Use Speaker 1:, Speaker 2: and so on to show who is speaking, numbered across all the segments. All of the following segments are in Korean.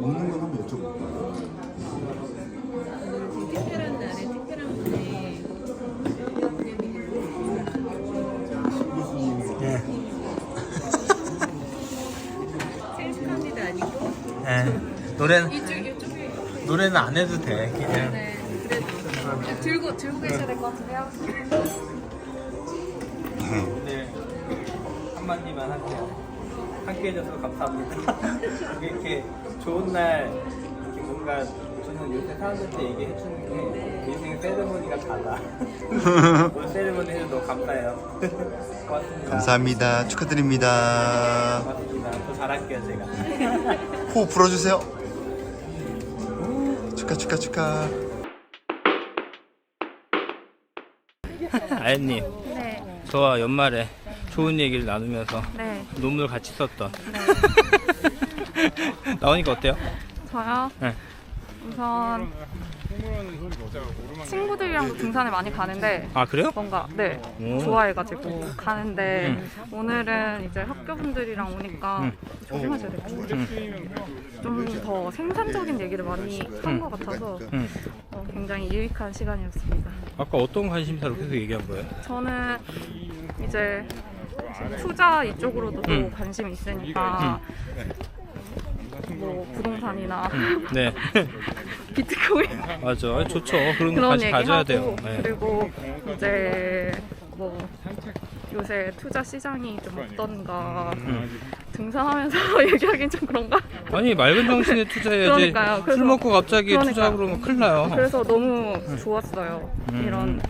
Speaker 1: 먹는 건 한번 여쭤볼까요?
Speaker 2: 특별한 날에 특별한 분에
Speaker 3: 예.
Speaker 2: 아니고
Speaker 3: 예. 노래는
Speaker 2: 이쪽 이쪽에
Speaker 3: 노래는 안 해도 돼. 그냥.
Speaker 2: 네 그래도 들고 들고 계셔야 될 것 같은데요.
Speaker 3: 네. 한마디만 할게요. 함께 해줘서 감사합니다. 이게 이렇게 좋은 날 이렇게 뭔가 저는 요새 사람들한테 얘기해 주는 게 인생 세레모니가 다다. 오늘 세레모니 해서 너무 감사해요. 고맙습니다.
Speaker 1: 감사합니다. 축하드립니다.
Speaker 3: 고맙습니다. 더 잘할게요 제가.
Speaker 1: 호 불어주세요. 축하 축하 축하.
Speaker 3: 아연님,
Speaker 4: 네,
Speaker 3: 저와 연말에 좋은 얘기를 나누면서
Speaker 4: 네,
Speaker 3: 논문을 같이 썼던. 나오니까 어때요?
Speaker 4: 저요.
Speaker 3: 네.
Speaker 4: 우선 친구들이랑도 등산을 많이 가는데
Speaker 3: 아 그래요?
Speaker 4: 뭔가 네
Speaker 3: 오.
Speaker 4: 좋아해가지고 가는데
Speaker 3: 음.
Speaker 4: 오늘은 이제 학교 분들이랑 오니까
Speaker 3: 음.
Speaker 4: 조심하셔야 될것 같아요. 좀더 생산적인 얘기를 많이 한
Speaker 3: 음.
Speaker 4: 것 같아서
Speaker 3: 응.
Speaker 4: 어, 굉장히 유익한 시간이었습니다.
Speaker 3: 아까 어떤 관심사로 계속 얘기한 거예요?
Speaker 4: 저는 이제 투자 이쪽으로도 또
Speaker 3: 음.
Speaker 4: 관심이 있으니까 뭐 부동산이나
Speaker 3: 네.
Speaker 4: 비트코인
Speaker 3: 맞아. 아니, 좋죠. 그런 거
Speaker 4: 그런
Speaker 3: 같이 가져야 돼요. 네.
Speaker 4: 그리고 이제 뭐 요새 투자 시장이 좀 어떤가
Speaker 3: 음.
Speaker 4: 등산하면서 얘기하긴 좀 그런가
Speaker 3: 아니 맑은 정신에 투자해야지.
Speaker 4: 그러니까요.
Speaker 3: 술
Speaker 4: 그래서-
Speaker 3: 먹고 갑자기
Speaker 4: 그러니까요.
Speaker 3: 투자 그러면 큰일 나요.
Speaker 4: 그래서 너무 좋았어요
Speaker 3: 음.
Speaker 4: 이런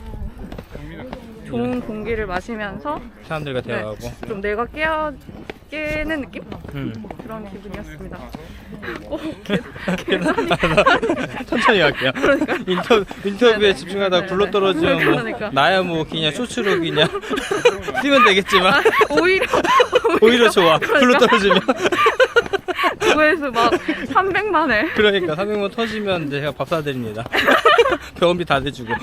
Speaker 4: 좋은 공기를 마시면서
Speaker 3: 사람들과
Speaker 4: 네,
Speaker 3: 대화하고.
Speaker 4: 좀 내가 깨어 깨는 느낌
Speaker 3: 음.
Speaker 4: 그런 기분이었습니다. 오, 계산,
Speaker 3: 천천히 갈게요. 인터, 인터뷰에 집중하다
Speaker 4: 네네.
Speaker 3: 굴러 떨어지면 뭐
Speaker 4: 그러니까.
Speaker 3: 나야 뭐 그냥 쇼츠로 그냥 뛰면 되겠지만
Speaker 4: 오히려
Speaker 3: 오히려 좋아. 굴러 떨어지면
Speaker 4: 조회수 막 300만에
Speaker 3: 그러니까 300만 터지면 이제 제가 밥 사드립니다. 병원비 다 대주고.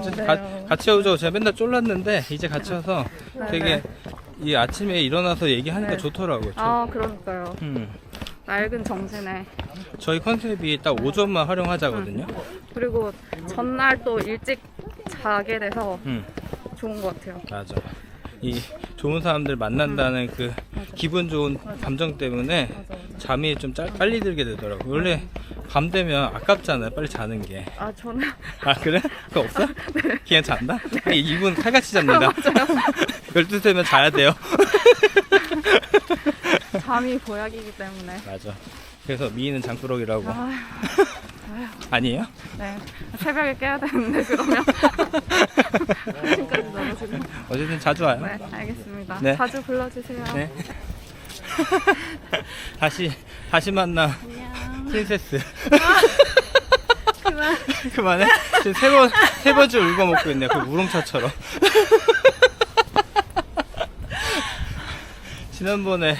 Speaker 3: 어쨌든 가, 같이 오죠. 제가 맨날 쫄랐는데 이제 같이 와서 되게 이 아침에 일어나서 얘기하니까
Speaker 4: 네.
Speaker 3: 좋더라고요. 저-
Speaker 4: 아 그러니까요.
Speaker 3: 음.
Speaker 4: 낡은 정신에
Speaker 3: 저희 컨셉이 딱 오전만 활용하자거든요.
Speaker 4: 그리고 전날 또 일찍 자게 돼서
Speaker 3: 음,
Speaker 4: 좋은 것 같아요.
Speaker 3: 맞아. 이 좋은 사람들 만난다는 그 기분 좋은 감정 때문에 잠이 좀 짤, 빨리 들게 되더라고. 원래 밤 되면 아깝잖아요. 빨리 자는 게.
Speaker 4: 아 저는
Speaker 3: 아 그래? 그거 없어? 그냥 잔다? 아니, 이분 칼같이 잡니다. 12시면 자야 돼요.
Speaker 4: 잠이 보약이기 때문에.
Speaker 3: 맞아. 그래서 미인은 장꾸러기라고.
Speaker 4: 아,
Speaker 3: 아니에요?
Speaker 4: 네 새벽에 깨야 되는데 그러면 넘어지고.
Speaker 3: 어쨌든 자주 와요.
Speaker 4: 네 알겠습니다.
Speaker 3: 네.
Speaker 4: 자주 불러주세요.
Speaker 3: 네. 다시 다시 만나 프린세스.
Speaker 4: 그만.
Speaker 3: 그만해. 지금 세 번 세 번째 울고 먹고 있네. 그 우롱차처럼. 지난번에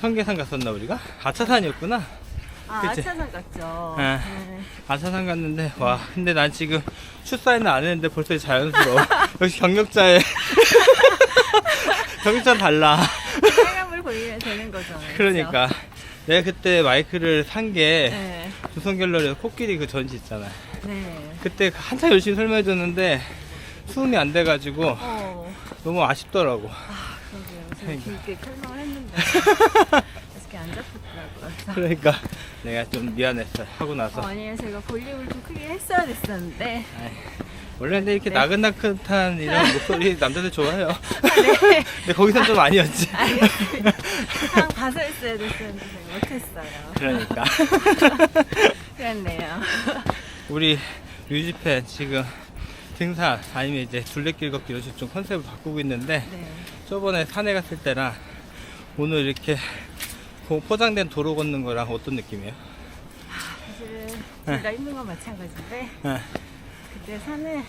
Speaker 3: 청계산 갔었나 우리가? 아차산이었구나.
Speaker 2: 아
Speaker 3: 그치?
Speaker 2: 아차산 같죠.
Speaker 3: 아,
Speaker 2: 네.
Speaker 3: 아차산 갔는데 와 근데 난 지금 출사에는 안 했는데 벌써 자연스러워. 역시 경력자의 경력자는 달라.
Speaker 2: 빨간불 보이면 되는 거잖아요.
Speaker 3: 그러니까 내가 그때 마이크를 산 게
Speaker 2: 네.
Speaker 3: 조선갤러리에서 코끼리 그 전시 있잖아.
Speaker 2: 네.
Speaker 3: 그때 한참 열심히 설명해 줬는데 수음이 안 돼가지고
Speaker 2: 어.
Speaker 3: 너무 아쉽더라고.
Speaker 2: 그러게요. 제가 길게 설명을 했는데 어떻게 안 잡혔더라고요.
Speaker 3: 그러니까 내가 좀 미안했어 하고 나서.
Speaker 2: 어, 아니에요. 제가 볼륨을 좀 크게 했어야 됐었는데.
Speaker 3: 원래 근데 이렇게
Speaker 2: 네.
Speaker 3: 나긋나긋한 이런 목소리 남자들 좋아해요.
Speaker 2: 네.
Speaker 3: 근데 거기선 좀 아니었지.
Speaker 2: 알겠습니다. 한 가서 했어야 됐었는데 제가 못했어요.
Speaker 3: 그러니까
Speaker 2: 그랬네요.
Speaker 3: 우리 뮤지팬 지금 등산 아니면 이제 둘레길 걷기 이런 식으로 좀 컨셉을 바꾸고 있는데
Speaker 2: 네.
Speaker 3: 저번에 산에 갔을 때랑 오늘 이렇게 고- 포장된 도로 걷는 거랑 어떤 느낌이에요?
Speaker 2: 사실 둘다 힘든 건 마찬가지인데
Speaker 3: 네.
Speaker 2: 그때 산을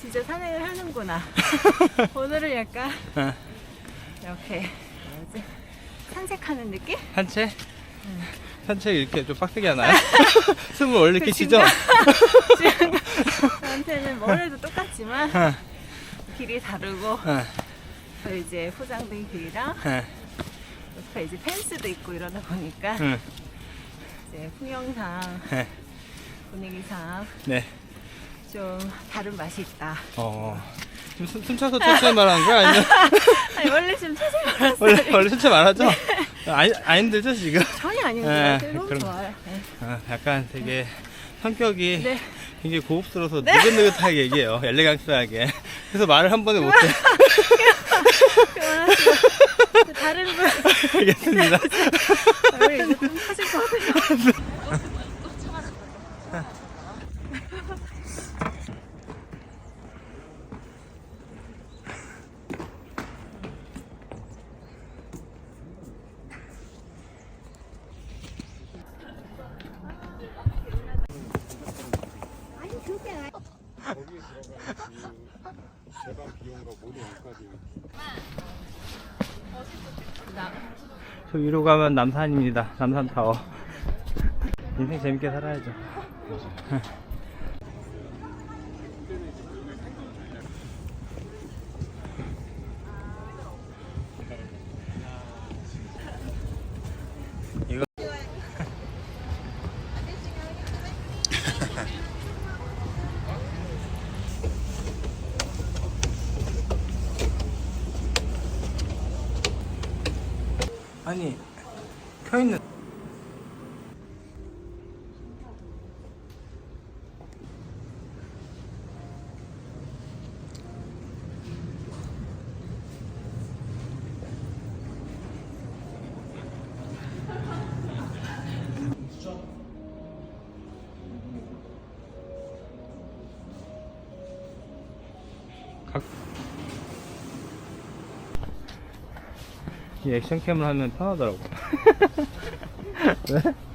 Speaker 2: 진짜 산행을 하는구나. 오늘은 약간
Speaker 3: 네.
Speaker 2: 이렇게 뭐지 산책하는 느낌?
Speaker 3: 산책? 산책 이렇게 좀 빡세게 하나요? 숨을 원래 이렇게
Speaker 2: 그
Speaker 3: 쉬죠?
Speaker 2: 저한테는 뭐래도 똑같지만
Speaker 3: 어,
Speaker 2: 길이 다르고
Speaker 3: 어,
Speaker 2: 또 이제 포장된 길이랑
Speaker 3: 어.
Speaker 2: 옆에 이제 펜스도 있고 이러다 보니까
Speaker 3: 응.
Speaker 2: 이제 풍경상
Speaker 3: 네.
Speaker 2: 분위기상
Speaker 3: 네.
Speaker 2: 좀 다른 맛이 있다.
Speaker 3: 어. 지금 숨, 숨 차서 천천히 말하는 거야? 아니면
Speaker 2: 아니 원래 지금 천천히 말았어요.
Speaker 3: 원래, 원래 천천히 말하죠? 안, 안 힘들죠, 지금?
Speaker 2: 전혀 아닌 것
Speaker 3: 네.
Speaker 2: 너무
Speaker 3: 거.
Speaker 2: 좋아요. 네.
Speaker 3: 아, 약간 되게 성격이
Speaker 2: 네.
Speaker 3: 굉장히 고급스러워서 느긋느긋하게 얘기해요. 엘레강스하게. 그래서 말을 한 번에 못해.
Speaker 2: 다른 분
Speaker 3: 알겠습니다.
Speaker 2: 우리 이제 좀 하실 것 같아요.
Speaker 3: 저 위로 가면 남산입니다. 남산타워. 인생 재밌게 살아야죠. 아니 켜 있는 이 액션캠을 하면 편하더라고. 왜?